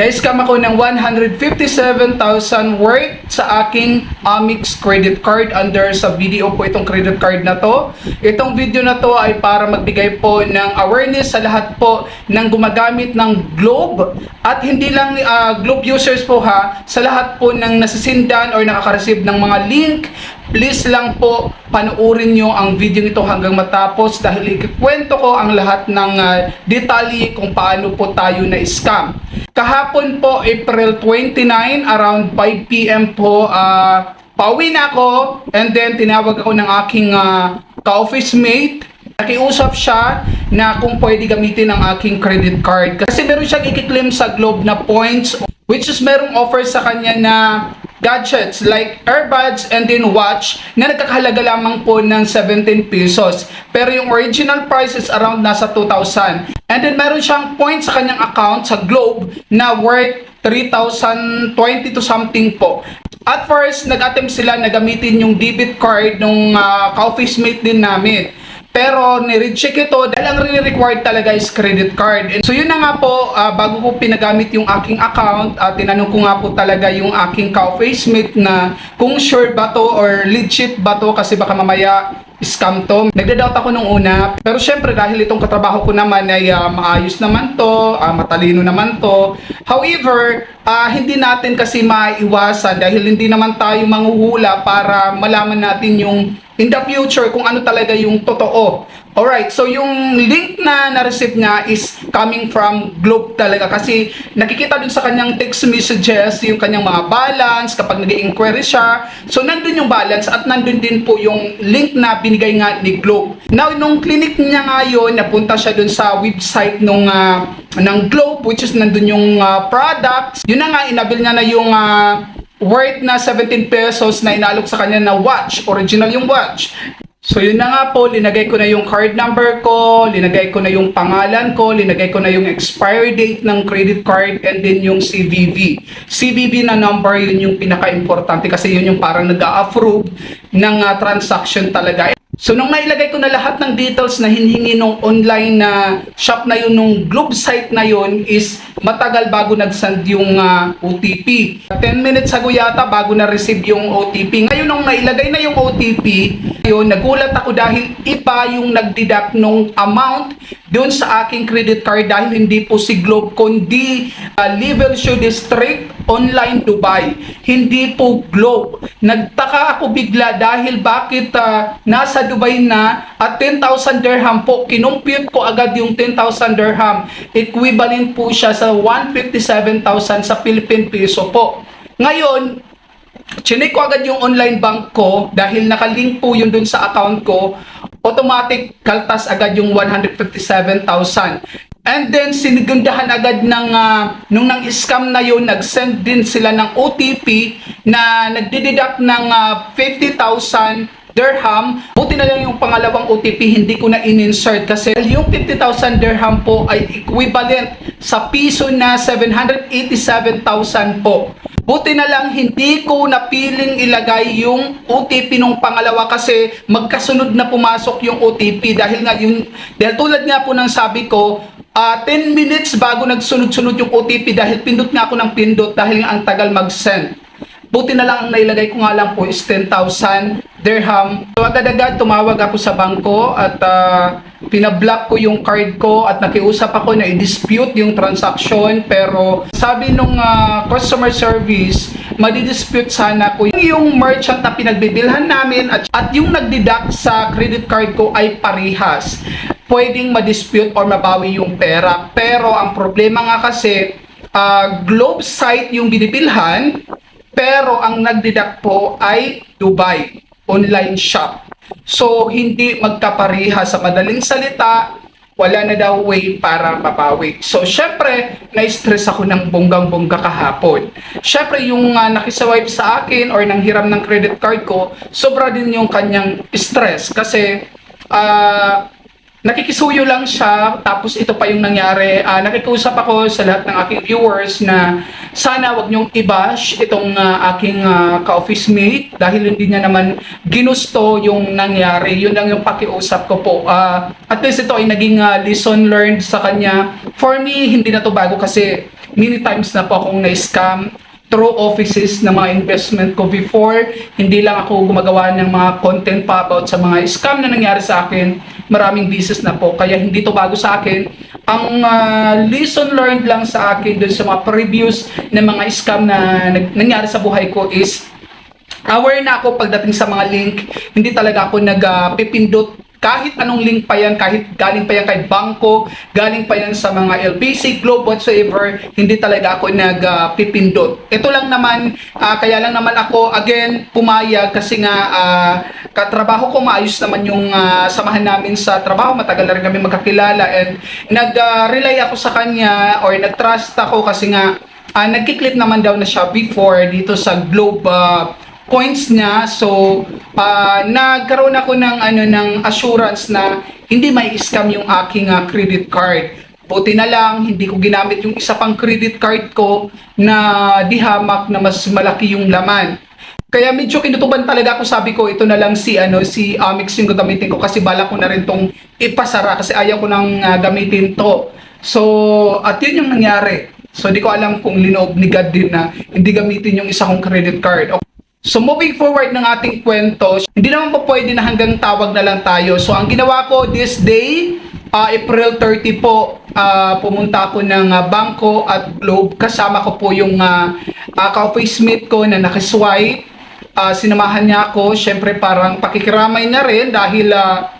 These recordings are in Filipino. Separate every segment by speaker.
Speaker 1: na-scam ako ng 157,000 worth sa aking Amex credit card under sa video po itong credit card na to. Itong video na to ay para magbigay po ng awareness sa lahat po ng gumagamit ng Globe at hindi lang ah, Globe users po ha, sa lahat po ng nasisindan or nakaka-receive ng mga link, please lang po panoorin nyo ang video ito hanggang matapos dahil ikikwento ko ang lahat ng ah, detalye kung paano po tayo na-scam. Kahapon po, April 29, around 5pm po, ah, pauwi na ako and then tinawag ako ng aking ah, ka-office mate Nakiusap siya na kung pwede gamitin ang aking credit card. Kasi meron siyang ikiklaim sa Globe na points which is merong offer sa kanya na gadgets like earbuds and then watch na nagkakahalaga lamang po ng 17 pesos. Pero yung original price is around nasa 2,000. And then meron siyang points sa kanyang account sa Globe na worth 3,020 to something po. At first, nag-attempt sila na gamitin yung debit card nung uh, ka-office mate din namin. Pero ni-recheck ito dahil ang re-required talaga is credit card. And so yun na nga po, ah, bago ko pinagamit yung aking account, at tinanong ko nga po talaga yung aking ka-office mate na kung sure ba to or legit ba to kasi baka mamaya scam to. Nagda-doubt ako nung una. Pero syempre dahil itong katrabaho ko naman ay ah, maayos naman to, ah, matalino naman to. However, ah, hindi natin kasi maiwasan dahil hindi naman tayo manghuhula para malaman natin yung in the future kung ano talaga yung totoo. Alright, so yung link na na-receive niya is coming from Globe talaga kasi nakikita dun sa kanyang text messages yung kanyang mga balance kapag nag inquiry siya. So nandun yung balance at nandun din po yung link na binigay nga ni Globe. Now, nung clinic niya ngayon, napunta siya dun sa website nung ah, ng Globe which is nandun yung ah, products. Yun na nga, inabil niya na yung ah, worth na 17 pesos na inalok sa kanya na watch, original yung watch. So yun na nga po, linagay ko na yung card number ko, linagay ko na yung pangalan ko, linagay ko na yung expiry date ng credit card and then yung CVV. CVV na number, yun yung pinaka-importante kasi yun yung parang nag-a-approve ng ah, transaction talaga. So nung nailagay ko na lahat ng details na hinihingi nung online na shop na yun, nung Globe site na yun is matagal bago nag-send yung ah, OTP. 10 minutes ago yata bago na-receive yung OTP. Ngayon nung nailagay na yung OTP, yun, nagulat ako dahil iba yung nagdeduct nung amount doon sa aking credit card dahil hindi po si Globe kundi ah, Level Shoe District Online Dubai. Hindi po Globe. Nagtaka ako bigla dahil bakit ah, nasa Dubai na at 10,000 dirham po. Kinumpute ko agad yung 10,000 dirham. Equivalent po siya sa 157,000 sa Philippine peso po. Ngayon, chinek ko agad yung online bank ko dahil nakalink po yun dun sa account ko automatic kaltas agad yung 157,000 and then sinigundahan agad ng ah, nung nang scam na yun nag-send din sila ng OTP na nagdideduct ng ah, 50,000 dirham. Buti na lang yung pangalawang OTP hindi ko na in-insert kasi yung 50,000 dirham po ay equivalent sa piso na 787,000 po. Buti na lang hindi ko napiling ilagay yung OTP nung pangalawa kasi magkasunod na pumasok yung OTP dahil nga yung dahil tulad nga po ng sabi ko ah 10 minutes bago nagsunod-sunod yung OTP dahil pindot nga ako ng pindot dahil nga ang tagal mag-send. Buti na lang ang nailagay ko nga lang po is 10,000 dirham. So agad-agad tumawag ako sa bangko at ah, pinablock ko yung card ko at nakiusap ako na i-dispute yung transaction pero sabi nung ah, customer service madidispute sana ko yung merchant na pinagbibilhan namin at, at yung nagdeduct sa credit card ko ay parihas. Pwedeng madispute or mabawi yung pera. Pero ang problema nga kasi ah, Globe site yung binibilhan pero ang nagdeduct po ay Dubai online shop. So hindi magkapariha sa madaling salita, wala na daw way para mabawi. So syempre, na-stress ako ng bonggang-bongga kahapon. Syempre yung uh, nakiswipe sa akin or nang hiram ng credit card ko, sobra din yung kanyang stress kasi ah nakikisuyo lang siya tapos ito pa yung nangyari Ah, nakikusap ako sa lahat ng aking viewers na sana wag niyong i-bash itong ah, aking ah, ka-office mate dahil hindi niya naman ginusto yung nangyari yun lang yung pakiusap ko po Ah, at least ito ay naging ah, lesson learned sa kanya for me hindi na to bago kasi many times na po akong na-scam through offices ng mga investment ko before. Hindi lang ako gumagawa ng mga content pa about sa mga scam na nangyari sa akin. Maraming business na po. Kaya hindi to bago sa akin. Ang ah, lesson learned lang sa akin dun sa mga previous na mga scam na nangyari sa buhay ko is aware na ako pagdating sa mga link. Hindi talaga ako nagpipindot kahit anong link pa yan, kahit galing pa yan kay bangko, galing pa yan sa mga LBC, Globe, whatsoever, hindi talaga ako nagpipindot. Ito lang naman, ah, kaya lang naman ako, again, pumayag kasi nga ah, katrabaho ko, maayos naman yung ah, samahan namin sa trabaho, matagal na rin kami magkakilala and nag-rely ako sa kanya or nag-trust ako kasi nga ah, nagkiklik naman daw na siya before dito sa Globe ah, points niya. So, ah, nagkaroon ako ng ano ng assurance na hindi may scam yung aking ah, credit card. Buti na lang, hindi ko ginamit yung isa pang credit card ko na dihamak na mas malaki yung laman. Kaya medyo kinutuban talaga ako, sabi ko, ito na lang si ano si Amex yung gagamitin ko kasi bala ko na rin tong ipasara kasi ayaw ko nang ah, gamitin to. So, at yun yung nangyari. So, di ko alam kung linoob ni God din na hindi gamitin yung isa kong credit card. So moving forward ng ating kwento, hindi naman po pwede na hanggang tawag na lang tayo. So ang ginawa ko this day, ah, April 30 po, ah, pumunta ako ng ah, bangko at Globe. Kasama ko po yung uh, ka-office mate ko na nakiswipe. Ah, sinamahan niya ako, syempre parang pakikiramay na rin dahil ah,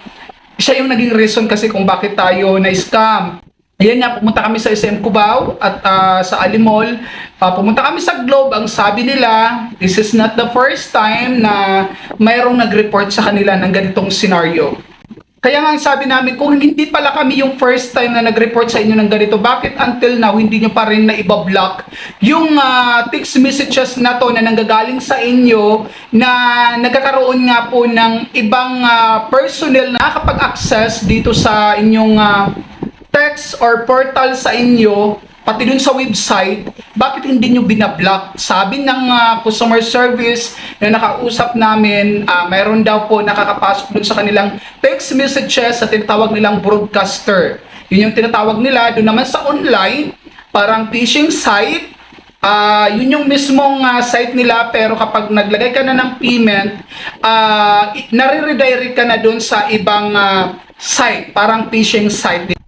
Speaker 1: siya yung naging reason kasi kung bakit tayo na-scam. Ayan nga, pumunta kami sa SM Cubao at ah, sa Alimol. Ah, pumunta kami sa Globe. Ang sabi nila, this is not the first time na mayroong nag-report sa kanila ng ganitong scenario. Kaya nga ang sabi namin, kung hindi pala kami yung first time na nag-report sa inyo ng ganito, bakit until now hindi nyo pa rin na ibablock yung ah, text messages na to na nanggagaling sa inyo na nagkakaroon nga po ng ibang ah, personnel na nakakapag-access dito sa inyong ah, text or portal sa inyo, pati dun sa website, bakit hindi nyo binablock? Sabi ng ah, customer service na nakausap namin, ah, mayroon daw po nakakapasok dun sa kanilang text messages sa tinatawag nilang broadcaster. Yun yung tinatawag nila. Doon naman sa online, parang phishing site, Ah, yun yung mismong ah, site nila pero kapag naglagay ka na ng payment, i- nare-redirect ka na doon sa ibang ah, site, parang phishing site.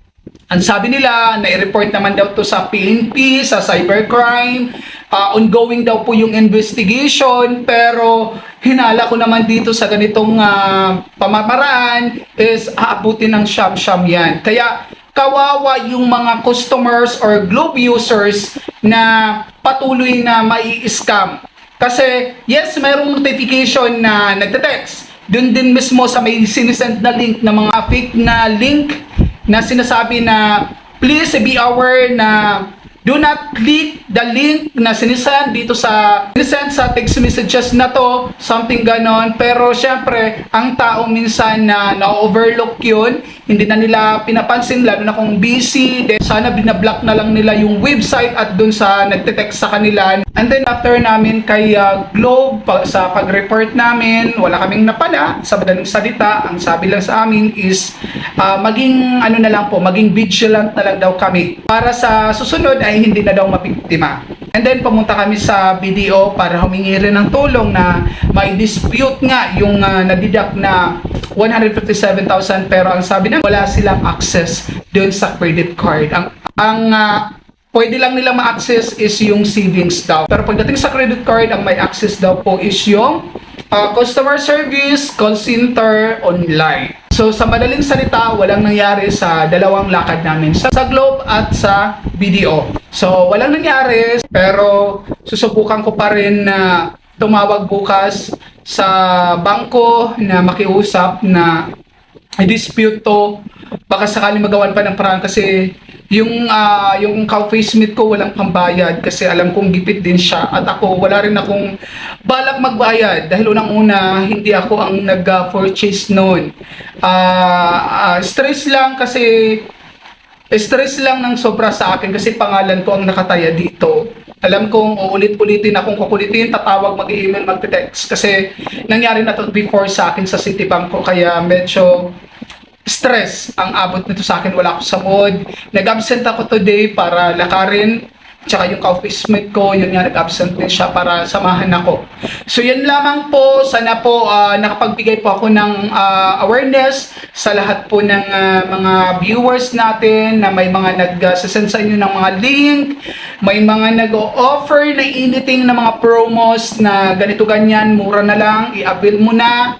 Speaker 1: Ang sabi nila, na-report naman daw to sa PNP, sa cybercrime, ah, ongoing daw po yung investigation, pero hinala ko naman dito sa ganitong ah, pamamaraan is aabutin ng siyam-siyam yan. Kaya kawawa yung mga customers or Globe users na patuloy na mai-scam. Kasi, yes, mayroong notification na nagte-text. Doon din mismo sa may sinisend na link na mga fake na link na sinasabi na please be aware na do not click the link na sinisend dito sa sinisend sa text messages na to, something ganon. Pero syempre, ang tao minsan na na-overlook yun, hindi na nila pinapansin, lalo na kung busy, then sana binablock na lang nila yung website at dun sa nagte-text sa kanila. And then after namin kay uh, Globe, pa- sa pag-report namin, wala kaming napala. Sa madaling salita, ang sabi lang sa amin is uh, maging ano na lang po, maging vigilant na lang daw kami para sa susunod ay hindi na daw mabiktima. And then pumunta kami sa BDO para humingi rin ng tulong na may dispute nga yung uh, nadidak na 157,000 pero ang sabi na wala silang access doon sa credit card. Ang ang uh, pwede lang nila ma-access is yung savings daw. Pero pagdating sa credit card, ang may access daw po is yung uh, customer service, call center, online. So sa madaling salita, walang nangyari sa dalawang lakad namin sa, sa Globe at sa BDO. So walang nangyari pero susubukan ko pa rin na tumawag bukas sa bangko na makiusap na i-dispute to baka sakali magawan pa ng paraan kasi yung ah, yung ka-face meet ko walang pambayad kasi alam kong gipit din siya at ako wala rin akong balak magbayad dahil unang-una hindi ako ang nag-purchase noon. Ah, ah, stress lang kasi stress lang ng sobra sa akin kasi pangalan ko ang nakataya dito. Alam kong uulit-ulitin akong kukulitin, tatawag, mag-email, mag-text kasi nangyari na to before sa akin sa Citibank ko kaya medyo stress ang abot nito sa akin. Wala ako sa mood. Nag-absent ako today para lakarin tsaka yung ka-office mate ko, yun nga, nag-absent din siya para samahan ako. So, yun lamang po. Sana po ah, nakapagbigay po ako ng ah, awareness sa lahat po ng ah, mga viewers natin na may mga nag-send sa inyo ng mga link, may mga nag-offer na anything na mga promos na ganito ganyan, mura na lang, i-avail mo na.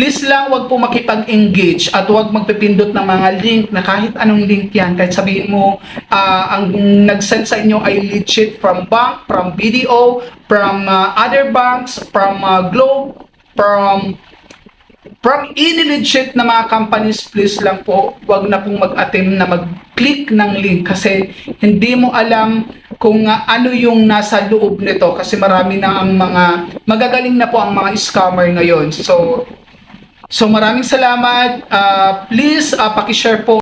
Speaker 1: Please lang, wag po makipag-engage at wag magpipindot ng mga link na kahit anong link yan. Kahit sabihin mo, ah, ang nag-send sa inyo ay legit from bank, from BDO, from ah, other banks, from ah, Globe, from from any legit na mga companies, please lang po, wag na pong mag-attempt na mag-click ng link kasi hindi mo alam kung ah, ano yung nasa loob nito kasi marami na ang mga magagaling na po ang mga scammer ngayon. So So maraming salamat. Ah, please uh, paki-share po